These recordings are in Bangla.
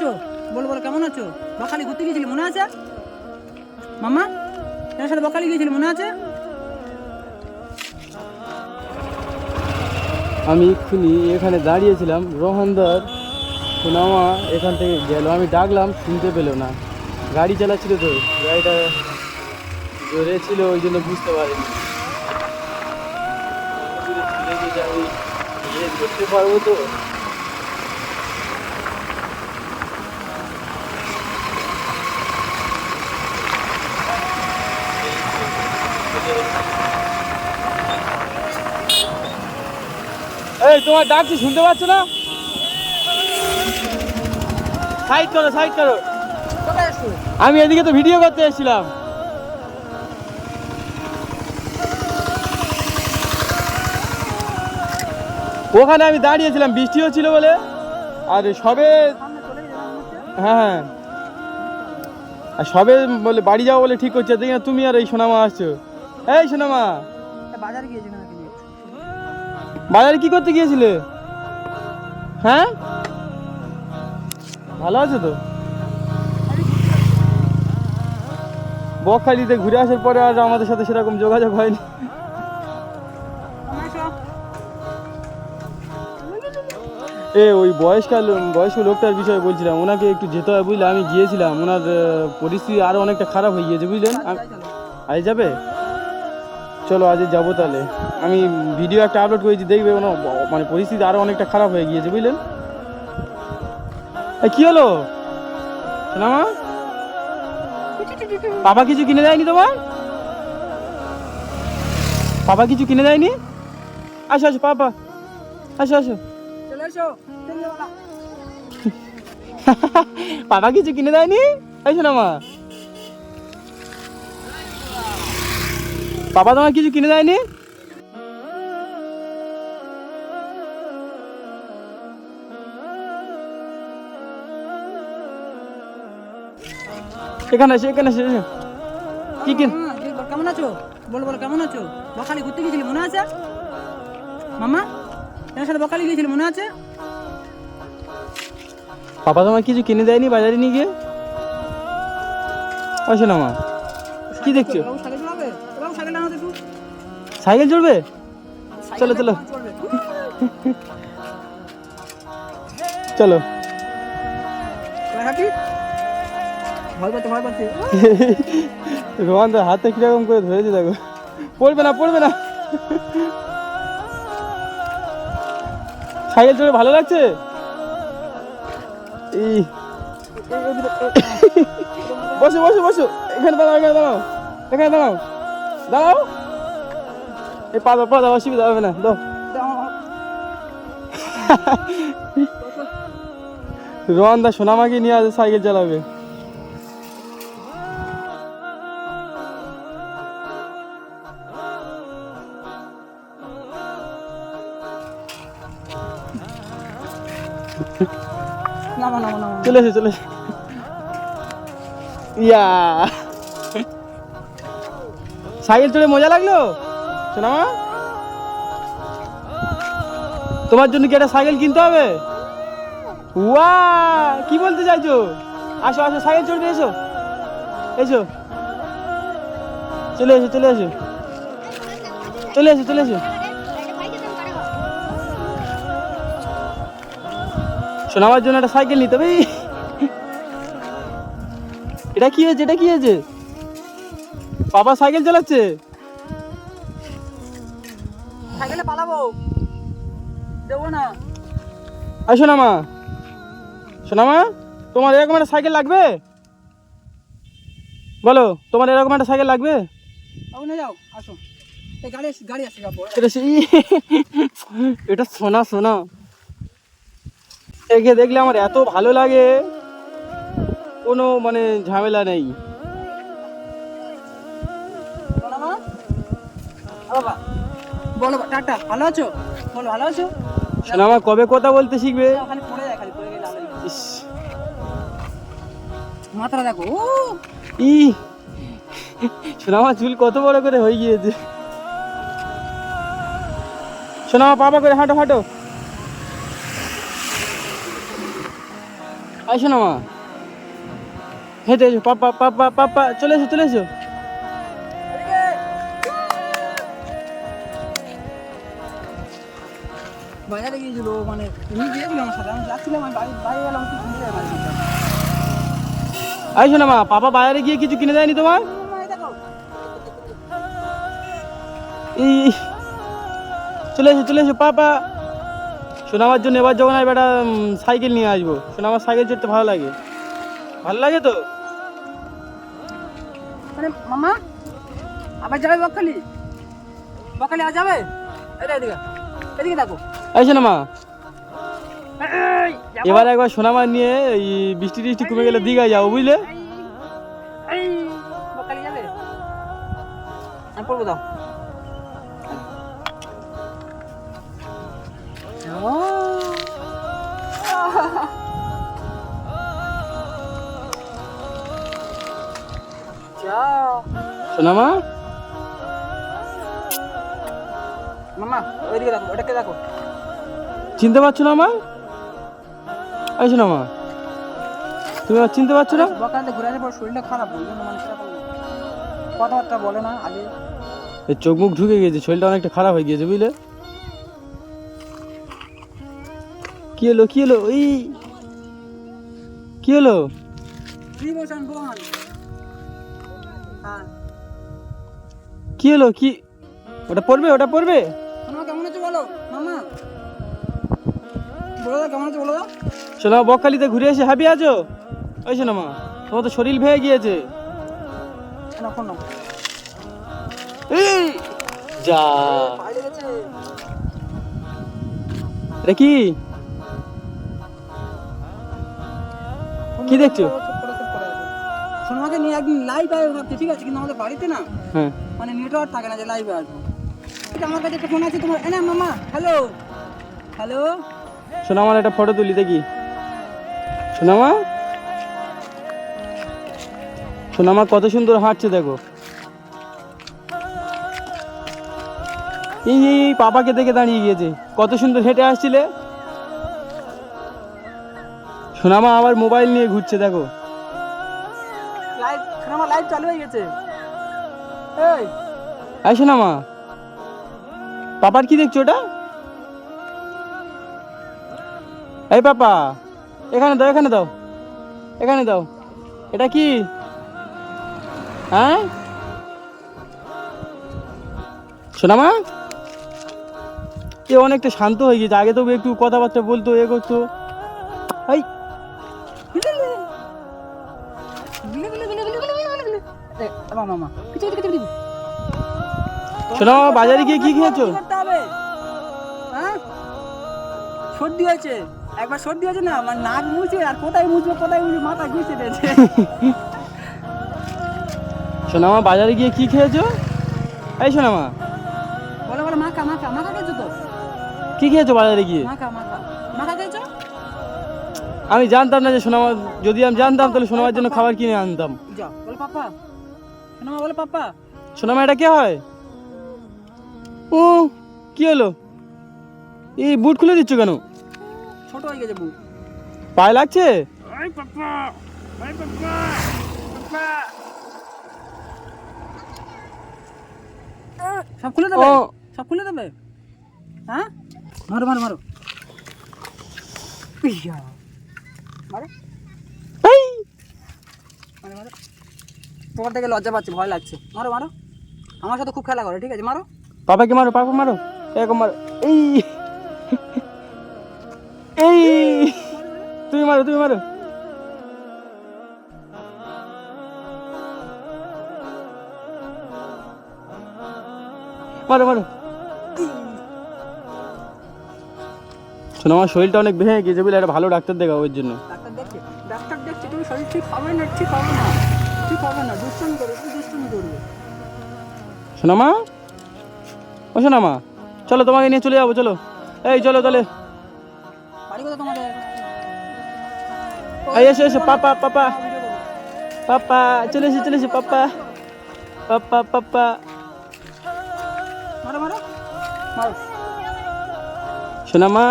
আছো? বলো বলো, কেমন আছো? বখালি ঘুরতে গিয়েছিলি, মনে আছে? মামা এর সাথে বখালি গিয়েছিলি, মনে আছে? আমি এক্ষুনি এখানে দাঁড়িয়েছিলাম, রোহানদার সোনামা এখান থেকে গেল। আমি ডাকলাম, শুনতে পেল না। গাড়ি চালাচ্ছিল তো, গাড়িটা জোরে ছিল, ওই জন্য বুঝতে পারিনি। ইয়ে পারব তো? এই, তোমার ডাকছি শুনতে পাচ্ছ না? সাইড করো সাইড করো। আমি এদিকে তো ভিডিও করতে এসেছিলাম। ওখানে আমি দাঁড়িয়েছিলাম বৃষ্টি হচ্ছিল বলে। আর সবে। হ্যাঁ হ্যাঁ। আর সবে বলে বাড়ি যাব বলে ঠিক করছে তুমি আর এই সোনামা আসছো। এই সোনামা। বাজারে গিয়েছি না। নাকি নিয়ে? বাজারে কি করতে গিয়েছিলে? হ্যাঁ? ভালো আছে তো? বকখালিতে ঘুরে আসার পরে আর আমাদের সাথে সেরকম যোগাযোগ হয়নি। এ, ওই বয়স্ক বয়স্ক লোকটার বিষয়ে বলছিলাম, ওনাকে একটু যেতে হয় বুঝলে? আমি গিয়েছিলাম, ওনার পরিস্থিতি আরও অনেকটা খারাপ হয়ে গিয়েছে, বুঝলেন। আজ যাবে? চলো আজ যাব তাহলে। আমি ভিডিও একটা আপলোড করেছি দেখবে কোনো মানে পরিস্থিতি আরও অনেকটা খারাপ হয়ে গিয়েছে বুঝলেন? কি হলো? সোনামা? পাপা কিছু কিনে দেয়নি তোমার? পাপা কিছু কিনে দেয়নি? আসো আসো পাপা। আসো আসো। পাপা কিছু কিনে দেয়নি? আসো না সোনামা। পাপা তোমার কিছু কিনে দেয়নি? এখানে আসে এখানে আসে কি কিন কি কেমন আছো? বলো বলো কেমন আছো? বখালি ঘুরতে গিয়েছিলি মনে আছে? মামা এর সাথে বখালি গিয়েছিলি মনে আছে? পাপা তোমার কিছু কিনে দেয়নি বাজারে নিয়ে গিয়ে? আসো না মা। কি দেখছ? সাইকেল চড়বে চলো, চলো। চলো। রোহান তো হাতে কীরকম করে ধরেছে দেখো। পড়বে না পড়বে না। সাইকেল চড়ে ভালো লাগছে? বসো বসো বসো। এখানে দাঁড়াও এখানে দাঁড়াও। এখানে দাঁড়াও। দাঁড়াও। এই পা পা দাও অসুবিধা হবে না দাও। রোহান দা সোনামাকে নিয়ে আসে সাইকেল চালাবে। চলে এসো চলে ইয়া। সাইকেল চড়ে মজা লাগল? সোনামা তোমার জন্য কি একটা সাইকেল কিনতে হবে? ওয়া কি বলতে চাইছো? আসো আসো, সাইকেল চড়বে এসো। এসো। চলে এসো চলে এসো। চলে এসো চলে এসো। সোনামার জন্য একটা সাইকেল নিতে হবে। এটা কি হয়েছে? এটা কি হয়েছে? বাবা সাইকেল চালাচ্ছে? দেবো না। আর সোনামা সোনামা তোমার এরকম একটা সাইকেল লাগবে? বলো তোমার এরকম একটা সাইকেল লাগবে? যাও আসো। এটা সোনা সোনা। একে দেখলে আমার এত ভালো লাগে। কোনো মানে ঝামেলা নেই। মা বলো টাটা ভালো আছো? বলো ভালো আছো? সোনামা কবে কথা বলতে শিখবে? মাথাটা দেখো ই সোনামা চুল কত বড় করে হয়ে গিয়েছে। সোনামা পাপা করে হাঁটো হাঁটো। আসো না মা হেঁটে এসো পাপা পাপা পাপা চলে এসো চলে এসো। বাজারে গিয়েছিল মানে তুমি গিয়েছিল আমার সাথে আমি যাচ্ছিলাম আমি বাড়ি বাড়ি গেলাম তুই শুনতে বাড়ি আসো না মা পাপা বাজারে গিয়ে কিছু কিনে দেয়নি তোমার? চলে এসো চলে এসো পাপা। সোনামার জন্য এবার যখন আসবে একটা সাইকেল নিয়ে আসব। সোনামার সাইকেল চড়তে ভালো লাগে। ভালো লাগে তো? মানে মামা আবার যাবে বকখালি? বকখালি আজ যাবে? এটা এদিকে। এদিকে দেখো। এই, যাব। এবার একবার সোনামার নিয়ে এই বৃষ্টি টিষ্টি কমে গেলে দীঘায় যাব বুঝলে? সোনামা? মামা ওইদিকে দেখো ওটাকে দেখো। চিনতে পারছ না আমার আসো না মা তুমি আমার চিনতে পারছ না? বকাতে ঘুরে পর শরীরটা খারাপ ওই মানে কথাবার্তা বলে না আগে। এই চোখ মুখ ঢুকে গিয়েছে শরীরটা অনেকটা খারাপ হয়ে গিয়েছে বুঝলে? কি হলো কি হলো? এই কি হলো? হ্যাঁ। কি হলো কি? ওটা পড়বে ওটা পড়বে? শোনা বকখালিতে ঘুরে এসে হ্যাপি আছো? ওই শোনো মা তোমার তো শরীর ভেঙে গিয়েছে। যা। এটা কি? কি দেখছ? সোনামাকে নিয়ে একদিন লাইভ আসবে ভাবছি ঠিক আছে কিন্তু আমাদের বাড়িতে না হ্যাঁ। মানে নেটওয়ার্ক থাকে না যে লাইভে আসব। আমার কাছে একটা ফোন আছে তোমার না মামা হ্যালো হ্যালো শোনা আমার একটা ফটো তুলি দেখি। সোনামা? সোনামা কত সুন্দর হাঁটছে দেখো। এই এই পাপাকে দেখে দাঁড়িয়ে গিয়েছে। কত সুন্দর হেঁটে আসছিলে। সোনামা আবার মোবাইল নিয়ে ঘুরছে দেখো। সোনামা লাইভ চালু হয়ে গেছে। এই সোনামা। পাপার কি দেখছ ওটা? এই পাপা, এখানে দাও এখানে দাও এখানে দাও। এটা কি? হ্যাঁ? সোনামা? এ অনেকটা শান্ত হয়ে গেছে, আগে তো একটু কথাবার্তা বলতো, এ করতো। সোনামা, বাজারে গিয়ে কি খেয়েছো? সর্দি হয়েছে। একবার সর্দি হয়েছে না আমার নাক মুছে আর কোথায় মুছবে কোথায় মুছবে মাথা ঘুষে দিয়েছে। সোনামা বাজারে গিয়ে কি খেয়েছো? এই সোনামা। বলো বলো মাখা মাখা মাখা খেয়েছো তো? কি খেয়েছো বাজারে গিয়ে? মাখা মাখা। মাখা খেয়েছো? আমি জানতাম না যে সোনামা যদি আমি জানতাম তাহলে সোনামার জন্য খাবার কিনে আনতাম। যাও বলো পাপা শোনো বলো পাপা সোনামা এটা কে হয়? ও কি হলো? এই বুট খুলে দিচ্ছ কেন? ছোট হয়ে গেছে বুক পায়ে লাগছে? সব খুলে দেবে? সব খুলে দেবে? হ্যাঁ? মারো মারো মারো। ইয়া। মারো। এই, মারো মারো। তোমার থেকে লজ্জা পাচ্ছে ভয় লাগছে। মারো মারো। আমার সাথে খুব খেলা করে ঠিক আছে? মারো। পাপাকে মারো পাপা মারো। এরকম মারো। এই। এই তুমি মারো তুমি মারো। মারো মারো। শোনো আমার শরীরটা অনেক ভেঙে গেছে বলে একটা ভালো ডাক্তার দেখাবো ওর জন্য। ডাক্তার দেখছে তুমি শরীর ঠিক হবে না ঠিক হবে না ঠিক হবে না দুষ্টামি করবে তুমি দুষ্টামি করবে। সোনামা ও সোনামা চলো তোমাকে নিয়ে চলে যাব চলো। এই চলো তাহলে। এই এসো এসো পাপা পাপা পাপা চলে এসো চলে এসো পাপা পাপা পাপা সোনামা।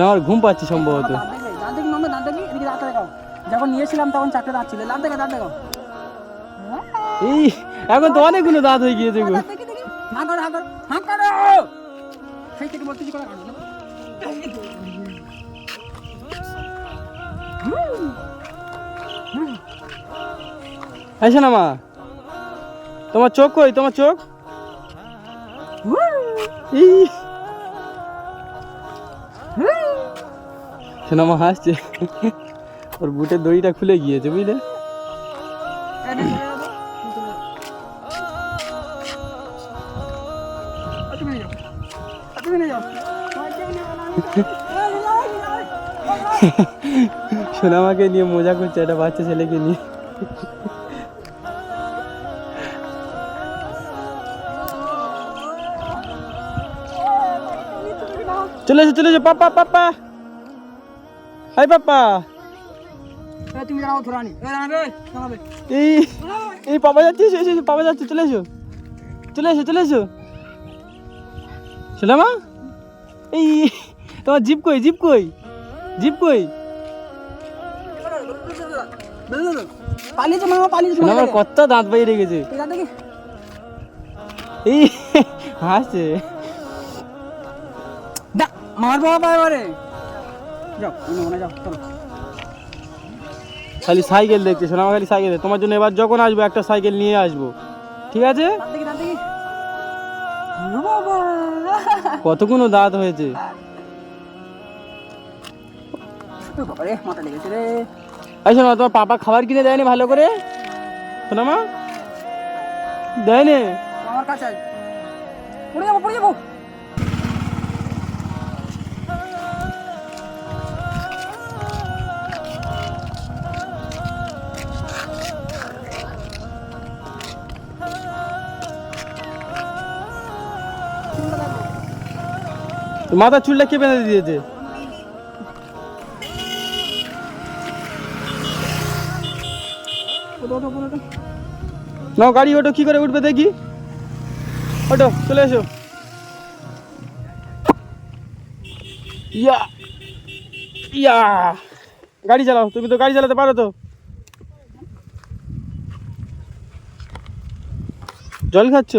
আমার ঘুম পাচ্ছে সম্ভবত দেখি দেখি যখন নিয়েছিলাম তখন চারটে দাঁত ছিল দাঁত দেখা দাঁত এই এখন তো অনেকগুলো দাঁত হয়ে গিয়েছে গো থেকে বলতেছি করে না মা তোমার চোখ কই? তোমার চোখ? শোনা মা হাসছে। ওর বুটের দড়িটা খুলে গিয়েছে বুঝলে? সোনামাকে নিয়ে মজা করছে একটা বাচ্চা ছেলেকে নিয়ে। চলে এসো চলে এসো পাপা পাপা। হাই পাপা। তুমি দাঁড়াও ধরানি এই এই পাপা যাচ্ছে এসো এসো এসো, পাপা যাচ্ছে চলে এসো। চলে এসো চলে এসো। সোনামা? এই তোমার জিপ কই জিপ কই? জিপ কই? পালিয়েছে মামা পালিয়েছে সোনামার কত দাঁত বাইরে গেছে। এই হাসছে। দা বাবা এবারে যাও মনে যাও চলো। খালি সাইকেল দেখছে সোনামা খালি সাইকেল তোমার জন্য এবার যখন আসব একটা সাইকেল নিয়ে আসব। ঠিক আছে? কতগুলো দাঁত হয়েছে? মাথা লেগেছে রে। এই শোনো তোমার পাপা খাবার কিনে দেয়নি ভালো করে? সোনামা দেয়নি? আমার কাছে পড়ে যাব পড়ে যাব। মাথার চুলটা কে বেঁধে দিয়েছে? নাও গাড়ি, ওটো কি করে উঠবে দেখি। ওটো, চলে এসো। ইয়া ইয়া। গাড়ি চালাও, তুমি তো গাড়ি চালাতে পারো তো। জল খাচ্ছ?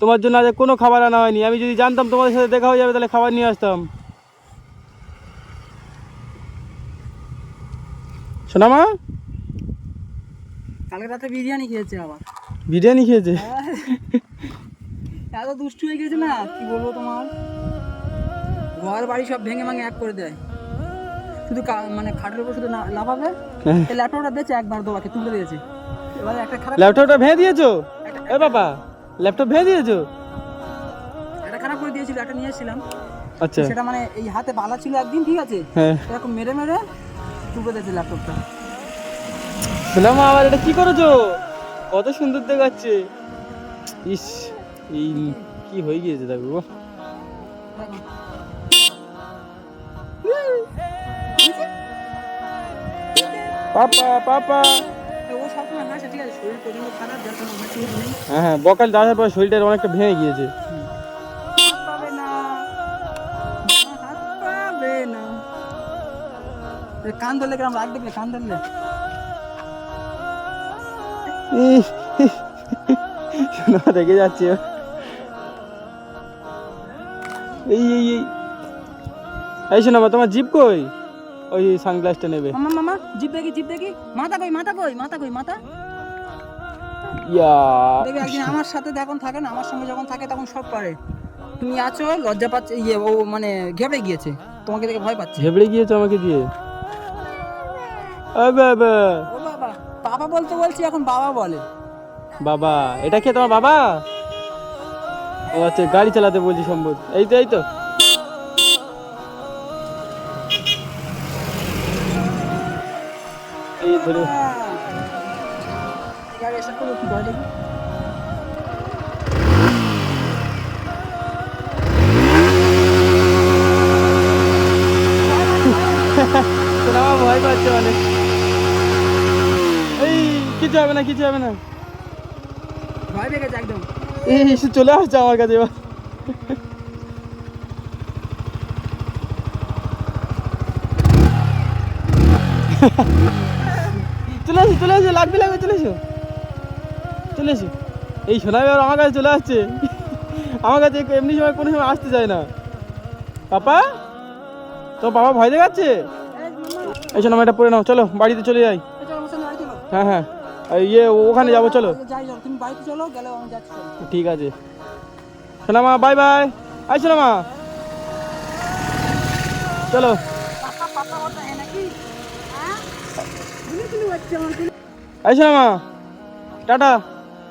তোমার জন্য আজ কোনো খাবার আনা হয়নি। আমি যদি জানতাম তোমাদের সাথে দেখা হয়ে যাবে, তাহলে খাবার নিয়ে আসতাম। সোনামা? কালকে রাতে বিরিয়ানি খেয়েছে আবার। বিরিয়ানি খেয়েছে? এত দুষ্টু হয়ে গেছে না কি বলব তোমার? ঘর বাড়ি সব ভেঙে ভাঙে এক করে দেয়। শুধু মানে খাটের উপর শুধু লাফাবে হ্যাঁ। ল্যাপটপটা দিয়েছে একবার দোয়াকে তুলে দিয়েছে। এবার একটা খারাপ ল্যাপটপটা ভেঙে দিয়েছ? এ বাবা ল্যাপটপ ভেঙে দিয়েছ? একটা খারাপ করে দিয়েছিল একটা নিয়ে এসেছিলাম আচ্ছা। সেটা মানে এই হাতে বালা ছিল একদিন ঠিক আছে? হ্যাঁ। এরকম মেরে মেরে তুলে দিয়েছে ল্যাপটপটা। শুনলাম আবার এটা কি করেছ? কত সুন্দর দেখাচ্ছে। ইস, এই কি হয়ে গিয়েছে দেখো। পাপা পাপা। হ্যাঁ হ্যাঁ বকাল পর শরীরটা অনেকটা ভেঙে গিয়েছে। কান ধরলে কিরম রাগ দেখলে, কান ধরলে। রেগে যাচ্ছে। এই এই এই। এই শোনা তোমার জিপ কই? ওই সানগ্লাসটা নেবে। মামা মামা জিপ দেখি জিপ দেখি। মাথা কই মাথা কই মাথা কই মাথা? ইয়া। দেখবি একদিন আমার সাথে যখন থাকে না আমার সঙ্গে যখন থাকে তখন সব পারে। তুমি আছো লজ্জা পাচ্ছে ইয়ে ও মানে ঘেবড়ে গিয়েছে। তোমাকে দেখে ভয় পাচ্ছে। ঝেবড়ে গিয়েছো আমাকে দিয়ে। আবে আবে। বাবা বলতে বলছি এখন বাবা বলে। বাবা এটা কে তোমার বাবা? ও আচ্ছা গাড়ি চালাতে বলছি সম্ভব। এই তো এই তো। ভয় পাচ্ছে অনেক এই কিছু হবে না কিছু হবে না। ভয় পেয়ে গেছে একদম। এই এসে চলে আসছে আমার কাছে এবার। চলে আসি চলে আসি লাগবে লাগবে চলে এসো। চলে এসো। এই সোনাই আর আমার কাছে চলে আসছে। আমার কাছে এমনি সময় কোনো সময় আসতে চায় না। পাপা তো বাবা ভয় দেখাচ্ছে? এই শোনো এটা পড়ে নাও চলো বাড়িতে চলে যাই। হ্যাঁ হ্যাঁ। ইয়ে ওখানে যাব চলো। তুমি বাড়িতে চলো গেলে আমি যাচ্ছি। ঠিক আছে। সোনামা বাই বাই আই সোনামা। চলো। হ্যাঁ আই সোনামা। টাটা।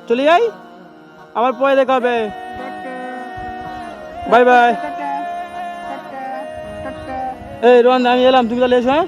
চলে যাই আবার পরে দেখা হবে। বাই বাই এই রোহান আমি এলাম তুমি তাহলে এসো হ্যাঁ?